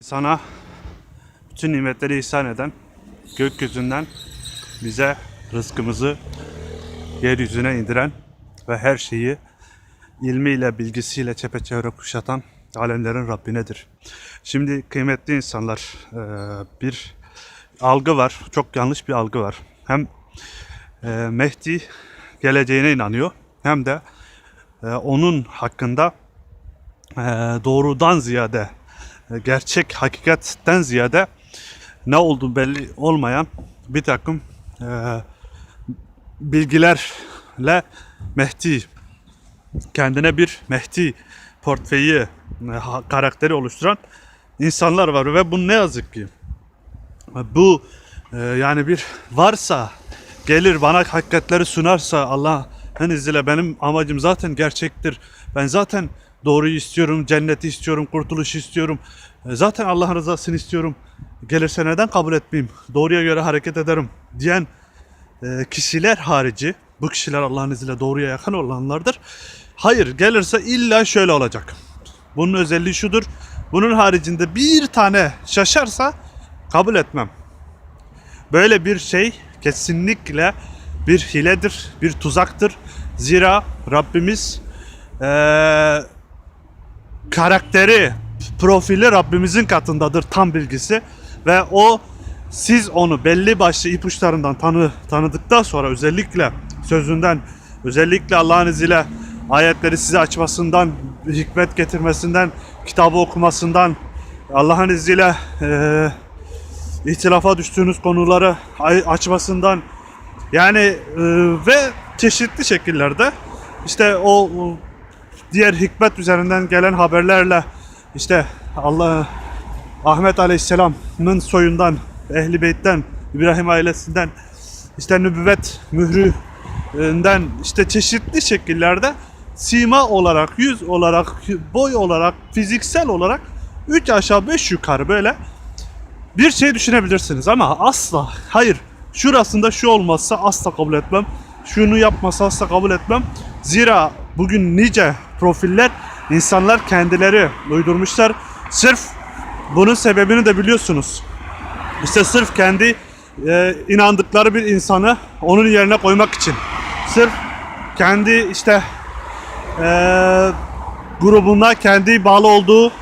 Sana bütün nimetleri ihsan eden, gökyüzünden bize rızkımızı yeryüzüne indiren ve her şeyi ilmiyle, bilgisiyle çepeçevre kuşatan alemlerin Rabbinedir. Şimdi kıymetli insanlar, eee, bir algı var, çok yanlış bir algı var. Hem eee, Mehdi geleceğine inanıyor, hem de eee, onun hakkında doğrudan ziyade e, gerçek hakikatten ziyade ne olduğu belli olmayan bir takım e, bilgilerle Mehdi kendine bir Mehdi portföyü e, karakteri oluşturan insanlar var ve bu ne yazık ki bu e, yani bir varsa gelir bana hakikatleri sunarsa Allah'ın izniyle benim amacım zaten gerçektir. Ben zaten doğruyu istiyorum, cenneti istiyorum, kurtuluşu istiyorum. E, Zaten Allah'ın rızasını istiyorum. Gelirse neden kabul etmeyeyim? Doğruya göre hareket ederim diyen e, kişiler harici, bu kişiler Allah'ın izniyle doğruya yakın olanlardır. Hayır gelirse illa şöyle olacak. Bunun özelliği şudur. Bunun haricinde bir tane şaşarsa kabul etmem. Böyle bir şey kesinlikle bir hiledir, bir tuzaktır. Zira Rabbimiz eee, karakteri, profili Rabbimizin katındadır tam bilgisi. Ve o siz onu belli başlı ipuçlarından tanı, tanıdıktan sonra özellikle sözünden, özellikle Allah'ın izniyle ayetleri size açmasından, hikmet getirmesinden, kitabı okumasından, Allah'ın izniyle eee ihtilafa düştüğünüz konuları açmasından yani e, ve çeşitli şekillerde işte o diğer hikmet üzerinden gelen haberlerle işte Allah Ahmet Aleyhisselam'ın soyundan Ehli Beyt'ten İbrahim ailesinden işte nübüvvet mühründen işte çeşitli şekillerde sima olarak, yüz olarak, boy olarak, fiziksel olarak 3 aşağı 5 yukarı böyle bir şey düşünebilirsiniz ama asla hayır şurasında şu olmazsa asla kabul etmem. Şunu yapmasa asla kabul etmem. Zira bugün nice profiller insanlar kendileri uydurmuşlar. Sırf bunun sebebini de biliyorsunuz. İşte sırf kendi e, inandıkları bir insanı onun yerine koymak için. Sırf kendi işte e, grubuna kendi bağlı olduğu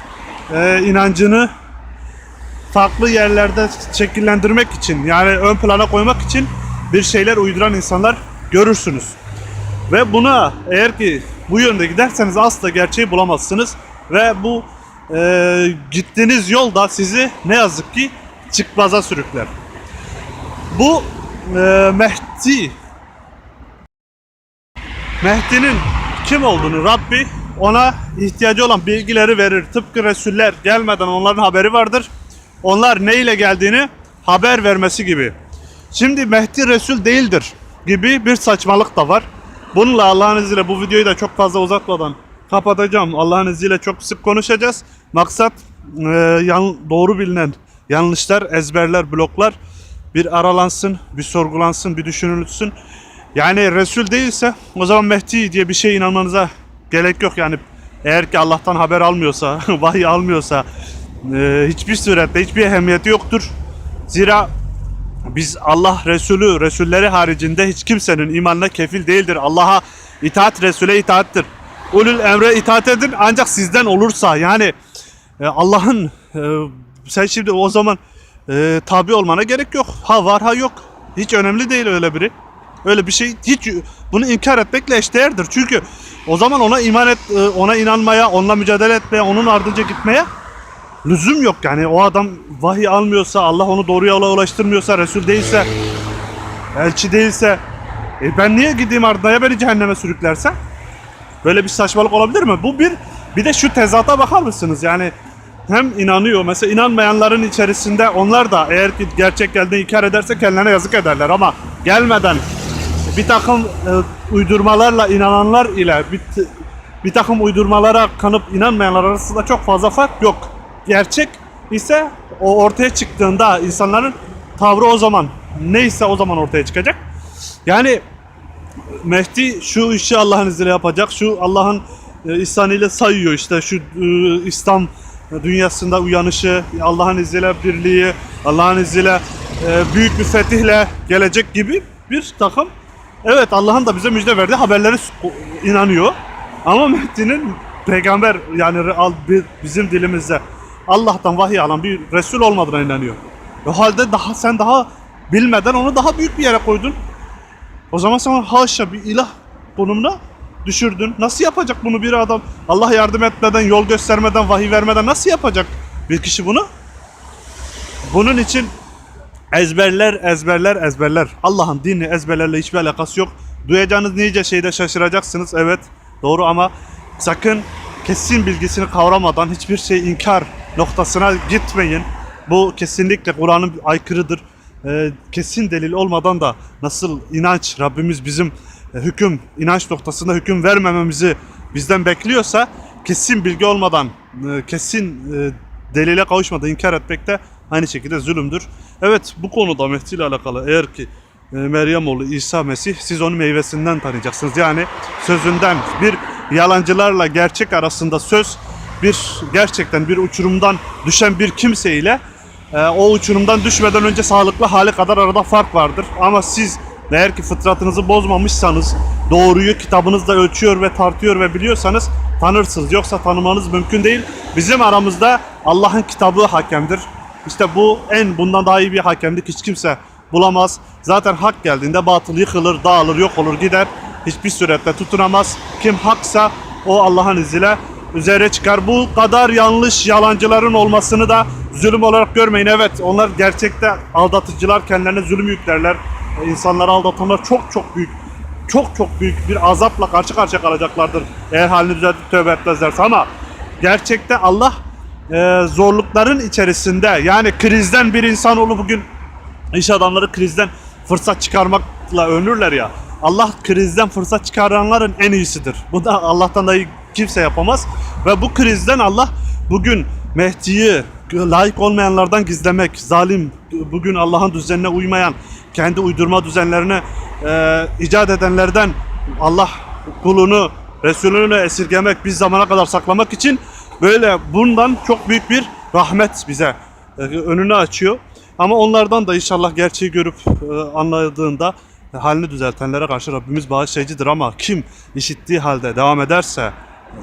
e, inancını farklı yerlerde şekillendirmek için yani ön plana koymak için bir şeyler uyduran insanlar görürsünüz. Ve buna eğer ki bu yönde giderseniz asla gerçeği bulamazsınız ve bu e, gittiğiniz yol da sizi ne yazık ki çıkmaza sürükler. Bu e, Mehdi Mehdi'nin kim olduğunu Rabbi ona ihtiyacı olan bilgileri verir. Tıpkı Resuller gelmeden onların haberi vardır. Onlar ne ile geldiğini haber vermesi gibi. Şimdi Mehdi Resul değildir gibi bir saçmalık da var. Bununla Allah'ın izniyle bu videoyu da çok fazla uzatmadan kapatacağım. Allah'ın izniyle çok sık konuşacağız. Maksat e, yan- doğru bilinen yanlışlar, ezberler, bloklar bir aralansın, bir sorgulansın, bir düşünülsün. Yani Resul değilse o zaman Mehdi diye bir şeye inanmanıza gerek yok. Yani eğer ki Allah'tan haber almıyorsa, vahiy almıyorsa e, hiçbir surette hiçbir ehemmiyeti yoktur. Zira biz Allah Resulü, Resulleri haricinde hiç kimsenin imanına kefil değildir. Allah'a itaat, Resul'e itaattir. Ulul emre itaat edin ancak sizden olursa yani e, Allah'ın e, sen şimdi o zaman e, tabi olmana gerek yok. Ha var ha yok. Hiç önemli değil öyle biri. Öyle bir şey hiç bunu inkar etmekle eşdeğerdir. Çünkü o zaman ona iman et, ona inanmaya, onunla mücadele etmeye, onun ardınca gitmeye lüzum yok. Yani o adam vahiy almıyorsa, Allah onu doğru yola ulaştırmıyorsa, Resul değilse, elçi değilse e ben niye gideyim ardına beni cehenneme sürüklerse? Böyle bir saçmalık olabilir mi? Bu bir bir de şu tezata bakar mısınız? Yani hem inanıyor mesela inanmayanların içerisinde onlar da eğer ki gerçek geldiğini inkar ederse kendilerine yazık ederler ama gelmeden bir takım e, uydurmalarla inananlar ile bir, bir takım uydurmalara kanıp inanmayanlar arasında çok fazla fark yok. Gerçek ise o ortaya çıktığında insanların tavrı o zaman neyse o zaman ortaya çıkacak. Yani Mehdi şu işi Allah'ın izniyle yapacak. Şu Allah'ın e, ihsanıyla sayıyor işte şu e, İslam dünyasında uyanışı, Allah'ın izniyle birliği, Allah'ın izniyle e, büyük bir fetihle gelecek gibi bir takım evet Allah'ın da bize müjde verdiği haberlere inanıyor. Ama Mehdi'nin peygamber yani bizim dilimizde Allah'tan vahiy alan bir Resul olmadığına inanıyor. O halde daha sen daha bilmeden onu daha büyük bir yere koydun. O zaman sen haşa bir ilah konumuna düşürdün. Nasıl yapacak bunu bir adam? Allah yardım etmeden, yol göstermeden, vahiy vermeden nasıl yapacak bir kişi bunu? Bunun için ezberler, ezberler, ezberler. Allah'ın dini ezberlerle hiçbir alakası yok. Duyacağınız nice şeyde şaşıracaksınız. Evet, doğru ama sakın kesin bilgisini kavramadan hiçbir şey inkar noktasına gitmeyin. Bu kesinlikle Kur'an'ın aykırıdır. Ee, kesin delil olmadan da nasıl inanç Rabbimiz bizim e, hüküm, inanç noktasında hüküm vermememizi bizden bekliyorsa kesin bilgi olmadan, e, kesin e, delile kavuşmadan inkar etmek de aynı şekilde zulümdür. Evet bu konuda Mehdi ile alakalı eğer ki e, Meryem oğlu İsa Mesih siz onu meyvesinden tanıyacaksınız. Yani sözünden bir yalancılarla gerçek arasında söz bir gerçekten bir uçurumdan düşen bir kimse ile e, o uçurumdan düşmeden önce sağlıklı hali kadar arada fark vardır. Ama siz eğer ki fıtratınızı bozmamışsanız doğruyu kitabınızda ölçüyor ve tartıyor ve biliyorsanız tanırsınız. Yoksa tanımanız mümkün değil. Bizim aramızda Allah'ın kitabı hakemdir. İşte bu en bundan daha iyi bir hakemlik hiç kimse bulamaz. Zaten hak geldiğinde batıl yıkılır, dağılır, yok olur, gider. Hiçbir surette tutunamaz. Kim haksa o Allah'ın izniyle üzere çıkar. Bu kadar yanlış yalancıların olmasını da zulüm olarak görmeyin. Evet onlar gerçekte aldatıcılar kendilerine zulüm yüklerler. İnsanları aldatanlar çok çok büyük çok çok büyük bir azapla karşı karşıya kalacaklardır. Eğer halini düzeltip tövbe etmezlerse ama gerçekte Allah e, zorlukların içerisinde yani krizden bir insanoğlu bugün iş adamları krizden fırsat çıkarmakla övünürler ya. Allah krizden fırsat çıkaranların en iyisidir. Bu da Allah'tan da kimse yapamaz. Ve bu krizden Allah bugün Mehdi'yi layık olmayanlardan gizlemek, zalim, bugün Allah'ın düzenine uymayan, kendi uydurma düzenlerine e, icat edenlerden Allah kulunu, Resulünü esirgemek, bir zamana kadar saklamak için böyle bundan çok büyük bir rahmet bize e, önünü açıyor. Ama onlardan da inşallah gerçeği görüp e, anladığında halini düzeltenlere karşı Rabbimiz bağışlayıcıdır ama kim işittiği halde devam ederse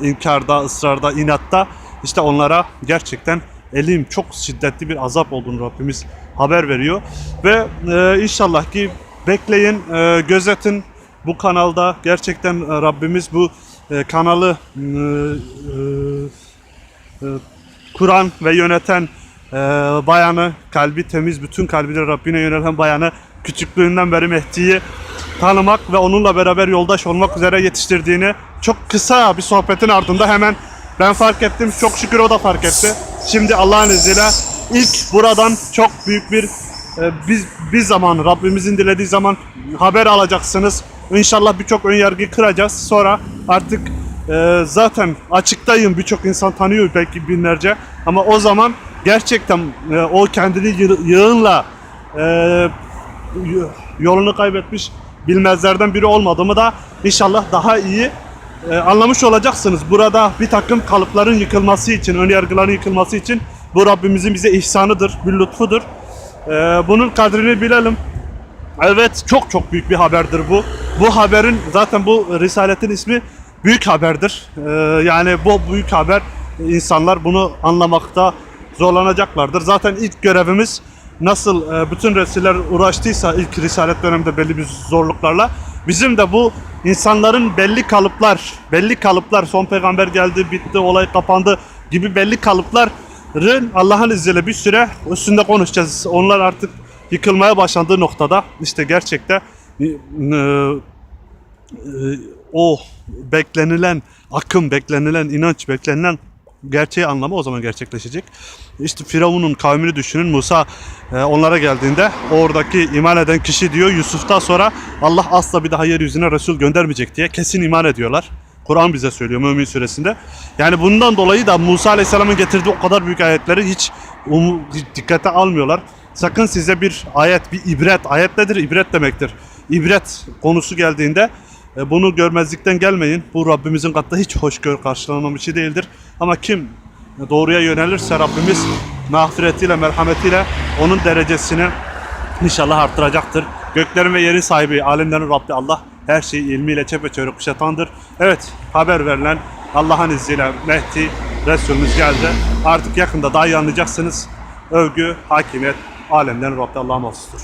inkarda, ısrarda, inatta işte onlara gerçekten elim çok şiddetli bir azap olduğunu Rabbimiz haber veriyor. Ve e, inşallah ki bekleyin, e, gözetin bu kanalda gerçekten e, Rabbimiz bu e, kanalı e, e, kuran ve yöneten e, bayanı, kalbi temiz, bütün kalbiyle Rabbine yönelen bayanı küçüklüğünden beri Mehdi'yi tanımak ve onunla beraber yoldaş olmak üzere yetiştirdiğini çok kısa bir sohbetin ardında hemen ben fark ettim. Çok şükür o da fark etti. Şimdi Allah'ın izniyle ilk buradan çok büyük bir e, biz bir zaman Rabbimizin dilediği zaman haber alacaksınız. İnşallah birçok ön yargıyı kıracağız. Sonra artık e, zaten açıktayım. Birçok insan tanıyor belki binlerce. Ama o zaman gerçekten e, o kendini yı- yığınla e, yolunu kaybetmiş bilmezlerden biri olmadığımı da inşallah daha iyi e, anlamış olacaksınız. Burada bir takım kalıpların yıkılması için, ön yargıların yıkılması için bu Rabbimizin bize ihsanıdır, bir lütfudur. E, bunun kadrini bilelim. Evet çok çok büyük bir haberdir bu. Bu haberin zaten bu risaletin ismi büyük haberdir. Ee, yani bu büyük haber insanlar bunu anlamakta zorlanacaklardır. Zaten ilk görevimiz nasıl e, bütün Resuller uğraştıysa ilk risalet döneminde belli bir zorluklarla bizim de bu insanların belli kalıplar, belli kalıplar son peygamber geldi, bitti, olay kapandı gibi belli kalıpların Allah'ın izniyle bir süre üstünde konuşacağız. Onlar artık yıkılmaya başlandığı noktada işte gerçekte e, e, o beklenilen akım, beklenilen inanç, beklenilen gerçeği anlamı o zaman gerçekleşecek. İşte Firavun'un kavmini düşünün. Musa e, onlara geldiğinde oradaki iman eden kişi diyor Yusuf'tan sonra Allah asla bir daha yeryüzüne Resul göndermeyecek diye kesin iman ediyorlar. Kur'an bize söylüyor Mümin suresinde. Yani bundan dolayı da Musa Aleyhisselam'ın getirdiği o kadar büyük ayetleri hiç, umu- hiç dikkate almıyorlar. Sakın size bir ayet, bir ibret, ayet nedir? İbret demektir. İbret konusu geldiğinde e, bunu görmezlikten gelmeyin. Bu Rabbimizin katında hiç hoşgör karşılanan bir şey değildir. Ama kim doğruya yönelirse Rabbimiz mağfiretiyle, merhametiyle onun derecesini inşallah arttıracaktır. Göklerin ve yerin sahibi, alemlerin Rabbi Allah her şeyi ilmiyle çepeçevre kuşatandır. Evet, haber verilen Allah'ın izniyle Mehdi Resulümüz geldi. Artık yakında daha iyi anlayacaksınız. Övgü, hakimiyet, alemlerin Rabbi Allah'a mahsustur.